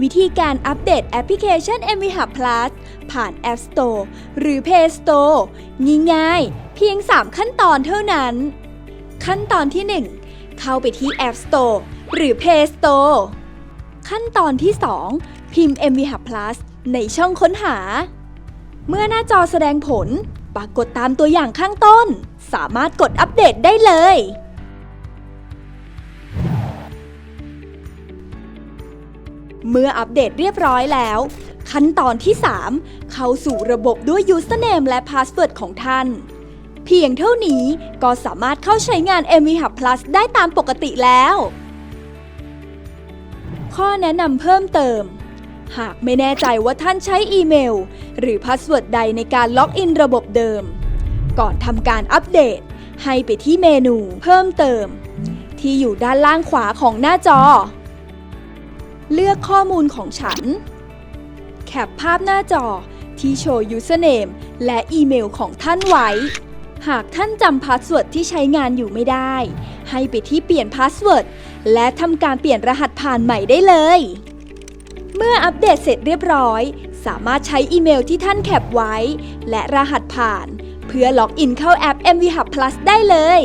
วิธีการอัปเดตแอปพลิเคชัน m v h u b Plus ผ่าน App Store หรือ Play Store ง่ายๆ เพียง 3 ขั้นตอนเท่านั้น ขั้นตอนที่ 1 เข้าไปที่ App Store หรือ Play Store ขั้นตอนที่ 2 พิมพ์ m v h u b Plus ในช่องค้นหา เมื่อหน้าจอแสดงผล ปรากฏตามตัวอย่างข้างต้น สามารถกดอัปเดตได้เลย เมื่ออัปเดตเรียบร้อยแล้ว ขั้นตอนที่ 3 เข้าสู่ระบบด้วย Username และ Password ของท่าน เพียงเท่านี้ก็สามารถเข้าใช้งาน m v h u b Plus ได้ตามปกติแล้ว ข้อแนะนำเพิ่มเติม หากไม่แน่ใจว่าท่านใช้อีเมล หรือพาสเวิร์ดใดในการล็อกอินระบบเดิม ก่อนทำการอัปเดต ให้ไปที่เมนูเพิ่มเติม ที่อยู่ด้านล่างขวาของหน้าจอ เลือกข้อมูลของฉัน แคปภาพหน้าจอที่โชว์ username และอีเมลของท่านไว้ หากท่านจำพาสเวิร์ดที่ใช้งานอยู่ไม่ได้ ให้ไปที่เปลี่ยนพาสเวิร์ดและทำการเปลี่ยนรหัสผ่านใหม่ได้เลย เมื่ออัปเดตเสร็จเรียบร้อย สามารถใช้อีเมลที่ท่านแคปไว้ และรหัสผ่าน เพื่อล็อกอินเข้าแอป m v h u b Plus ได้เลย